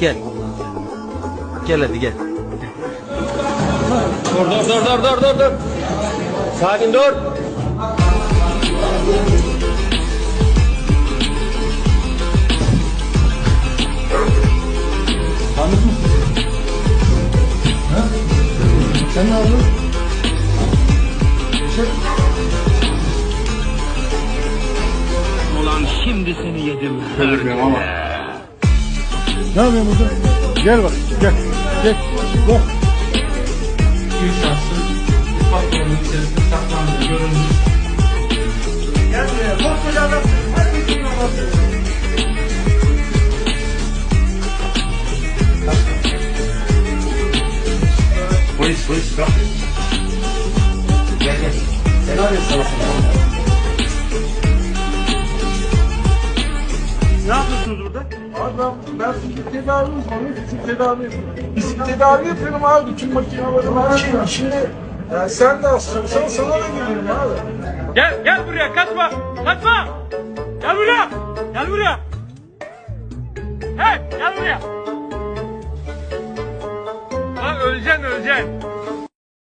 Gel. Gel hadi gel. Dur dur dur dur dur dur dur. Sakin dur. Sen ne yapıyorsun? Ulan şimdi seni yedim. Ne yapıyorsun burada? Gel bak, gel. Gel. Gel. Bir şahsın patronun içerisinde saklandığı görülmüş. Polis, polis, bak. Gel, gel. Sen arıyorsun sana. Ne yapıyorsunuz burada? Abi ben, fizik tedavi uzmanıyım, fizik tedavi yapıyorum. Fizik tedavi yapıyorum abi, bütün makinaları var. Şimdi, şimdi yani sen de hastasan sana da gelirim abi. Gel, gel buraya kaçma. Kaçma. Gel buraya. Gel buraya. Hey, gel buraya. Lan öleceksin, öleceksin.